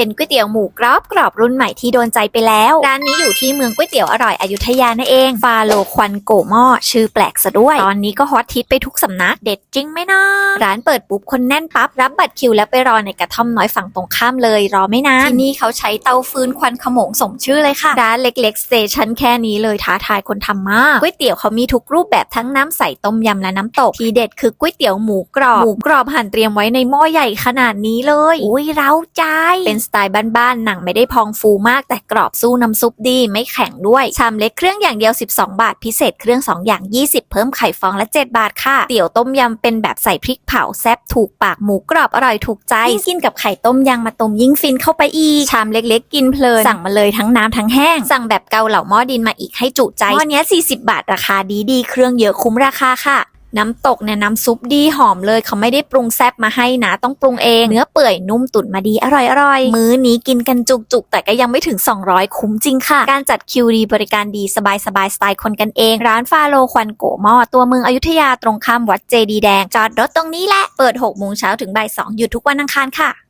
เป็นก๋วยเตี๋ยวหมูกรอบกรอบรุ่นใหม่ที่โดนใจไปแล้ว ร้านนี้อยู่ที่เมืองก๋วยเตี๋ยวอร่อยอยุธยานั่นเองฟาโลควันโกหม้อชื่อแปลกซะด้วย ตอนนี้ก็ฮอตฮิตไปทุกสำนักเด็ดจริงไหมนะร้านเปิดปุ๊บคนแน่นปั๊บรับบัตรคิวแล้วไปรอในกระท่อมน้อยฝั่งตรงข้ามเลยรอไม่นานที่นี่เขาใช้เตาฟืนควันขโมงสมชื่อเลยค่ะร้านเล็กๆสเตชันแค่นี้เลยท้าทายคนทำมากก๋วยเตี๋ยวเขามีทุกรูปแบบทั้งน้ำใสต้มยำและน้ำตกทีเด็ดคือก๋วยเตี๋ยวหมูกรอบหมูกรอบหั่นเตรียมไว้ในหม้อใหญ่ขนาดนี้เลย อุ้ยเร้าใจเป็นสไตล์บ้านๆ หนังไม่ได้พองฟูมากแต่กรอบสู้น้ำซุปดีไม่แข็งด้วย ชามเล็กเครื่องอย่างเดียว 12 บาท พิเศษเครื่อง 2 อย่าง 20 เพิ่มไข่ฟองละ 7 บาทค่ะ เตี๋ยวต้มยำเป็นแบบใส่พริกเผาแซ่บถูกปากหมูกรอบอร่อยถูกใจกินกับไข่ต้มยางมาต้มยิ่งฟินเข้าไปอีก ชามเล็กๆ กินเพลิน สั่งมาเลยทั้งน้ำทั้งแห้ง สั่งแบบเกาเหล่าหม้อดินมาอีกให้จุใจหม้อนี้40 บาทราคาดีดีๆเครื่องเยอะคุ้มราคาค่ะ น้ำตกเนี่ยน้ำซุปดีหอมเลยเขาไม่ได้ปรุงแซบมาให้นะต้องปรุงเอง เนื้อเปื่อยนุ่มตุ๋นมาดีอร่อยอร่อยมื้อนี้กินกันจุกๆ แต่ก็ยังไม่ถึง 200 คุ้มจริงค่ะ การจัดคิวดีบริการดีสบายสบายสไตล์คนกันเอง ร้านฟาโลควันโกหม้อตัวเมืองอยุธยาตรงข้ามวัดเจดีแดง จอดรถตรงนี้แหละ เปิด6โมงเช้าถึงบ่าย2หยุดทุกวันอังคารค่ะ